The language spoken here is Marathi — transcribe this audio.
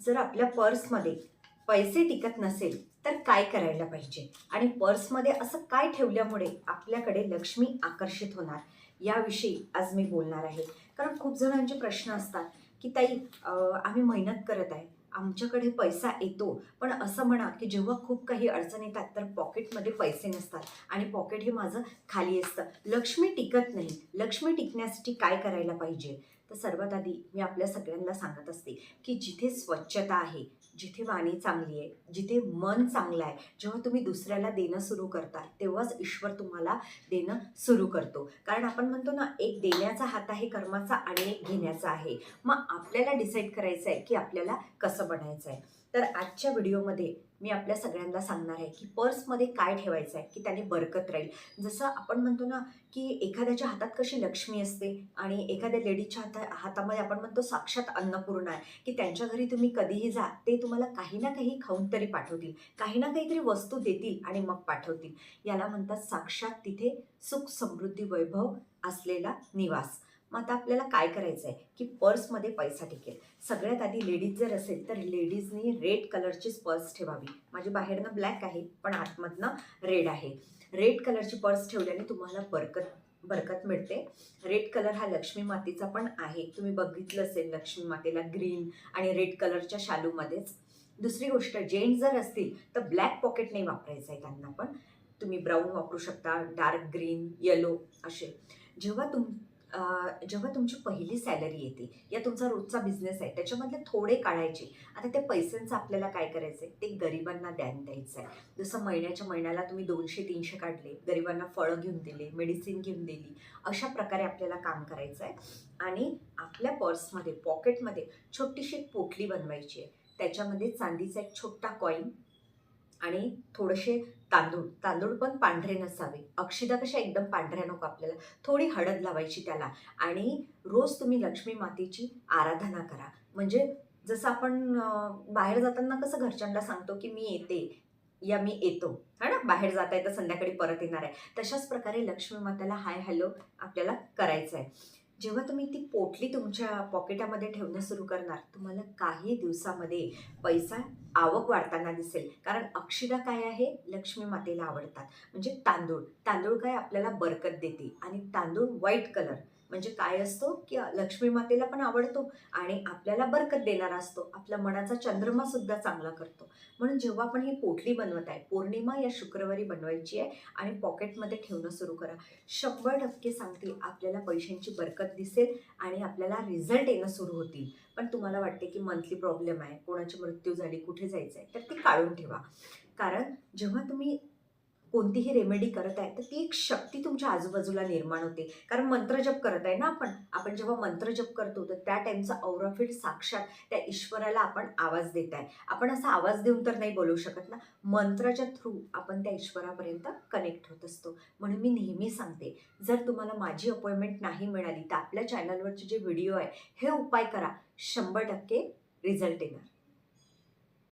जर आपल्या पर्समध्ये पैसे टिकत नसेल तर काय करायला पाहिजे? आणि पर्समध्ये असं काय ठेवल्यामुळे आपल्याकडे लक्ष्मी आकर्षित होणार? याविषयी आज मी बोलणार आहे. कारण खूप जणांचे प्रश्न असतात की ताई आम्ही मेहनत करत आहे आमच्याकडे पैसा येतो. पण असं म्हणा की जेव्हा खूप काही अडचण येतात तर पॉकेटमध्ये पैसे नसतात. आणि पॉकेट हे माझं खाली असतं. लक्ष्मी टिकत नाही. लक्ष्मी टिकण्यासाठी काय करायला पाहिजे? तर सर्वात आधी मी आपल्या सगळ्यांना सांगत असते की जिथे स्वच्छता आहे जिथे वाणी चांगली आहे जिथे मन चांगलं आहे जेव्हा तुम्ही दुसऱ्याला देणं सुरू करता तेव्हाच ईश्वर तुम्हाला देणं सुरू करतो. कारण आपण म्हणतो ना एक देण्याचा हात आहे कर्माचा आणि एक घेण्याचा आहे. मग आपल्याला डिसाईड करायचं आहे की आपल्याला कसं बनायचं आहे तर आजच्या व्हिडिओमध्ये मी आपल्या सगळ्यांना सांगणार आहे की पर्समध्ये काय ठेवायचं आहे की त्याने बरकत राहील. जसं आपण म्हणतो ना की एखाद्याच्या हातात कशी लक्ष्मी असते आणि एखाद्या लेडीच्या हाता हातामध्ये आपण म्हणतो साक्षात अन्नपूर्णा आहे की त्यांच्या घरी तुम्ही कधीही जा ते तुम्हाला काही ना काही खाऊन तरी पाठवतील काही ना काहीतरी वस्तू देतील आणि मग पाठवतील. याला म्हणतात साक्षात तिथे सुख समृद्धी वैभव असलेला निवास. मग आता आपल्याला काय करायचं आहे की पर्समध्ये पैसा टिकेल. सगळ्यात आधी लेडीज जर असेल तर लेडीजनी रेड कलरचीच पर्स ठेवावी. माझी बाहेरनं ब्लॅक आहे पण आतमधनं रेड आहे. रेड कलरची पर्स ठेवल्याने तुम्हाला बरकत बरकत मिळते. रेड कलर हा लक्ष्मी मातेचा पण आहे. तुम्ही बघितलं असेल लक्ष्मी मातेला ग्रीन आणि रेड कलरच्या शालूमध्येच. दुसरी गोष्ट जेंट्स जर असतील तर ब्लॅक पॉकेट नाही वापरायचं आहे त्यांना पण. तुम्ही ब्राऊन वापरू शकता डार्क ग्रीन येलो असे. जेव्हा तुम जेव्हा तुमची पहिली सॅलरी येते या तुमचा रोजचा बिझनेस आहे त्याच्यामधले थोडे काढायचे. आता त्या पैशांचं आपल्याला काय करायचं आहे ते गरिबांना द्यान द्यायचं आहे जसं महिन्याच्या महिन्याला तुम्ही दोनशे तीनशे काढले गरिबांना फळं घेऊन दिले मेडिसिन घेऊन दिली अशा प्रकारे आपल्याला काम करायचं आहे आणि आपल्या पर्समध्ये पॉकेटमध्ये छोटीशी एक पोटली बनवायची आहे. त्याच्यामध्ये चांदीचा एक छोटा कॉईन आणि थोडेसे तांदूळ. तांदूळ पण पांढरे नसावे. अक्षिदा कशा एकदम पांढऱ्या नको आपल्याला. थोडी हळद लावायची त्याला. आणि रोज तुम्ही लक्ष्मी मातेची आराधना करा. म्हणजे जसं आपण बाहेर जाताना कसं घरच्यांना सांगतो की मी येते. या मी येतो. है ना? बाहेर जाता येतं संध्याकाळी परत येणार आहे. तशाच प्रकारे लक्ष्मी मातेला हाय हॅलो आपल्याला करायचं आहे जेव्हा तुम्ही ती पोटली तुमच्या पॉकेटामध्ये ठेवणं सुरू करणार तुम्हाला काही दिवसामध्ये पैसा आवक वाढताना दिसेल. कारण अक्षिदा काय आहे? लक्ष्मी मातेला आवडतात. म्हणजे तांदूळ. तांदूळ काय आपल्याला बरकत देते. आणि तांदूळ व्हाईट कलर म्हणजे काय असतो? की लक्ष्मी मातेला पण आवडतो आणि आपल्याला बरकत देणारा असतो. आपल्या मनाचा चंद्रमा सुद्धा चांगला करतो. म्हणून जेव्हा आपण ही पोटली बनवत आहे पौर्णिमा या शुक्रवारी बनवायची आहे आणि पॉकेटमध्ये ठेवणं सुरू करा. शंभर टक्के सांगते आपल्याला पैशांची बरकत दिसेल आणि आपल्याला रिझल्ट येणं सुरू होतील. पण तुम्हाला वाटते की मंथली प्रॉब्लेम आहे कोणाची मृत्यू झाली कुठे कुठे जायचं आहे तर ती काढून ठेवा. कारण जेव्हा तुम्ही कोणतीही रेमेडी करत आहे तर ती एक शक्ती तुमच्या आजूबाजूला निर्माण होते. कारण मंत्रजप करत आहे ना आपण आपण जेव्हा मंत्रजप करतो तर त्या टाईमचा औराफीट साक्षात त्या ईश्वराला आपण आवाज देत आहे आपण असा आवाज देऊन तर नाही बोलू शकत ना. मंत्राच्या थ्रू आपण त्या ईश्वरापर्यंत कनेक्ट होत असतो. म्हणून मी नेहमी सांगते जर तुम्हाला माझी अपॉइंटमेंट नाही मिळाली तर आपल्या चॅनलवरचे जे व्हिडिओ आहे हे उपाय करा. शंभर टक्के रिझल्ट येणार.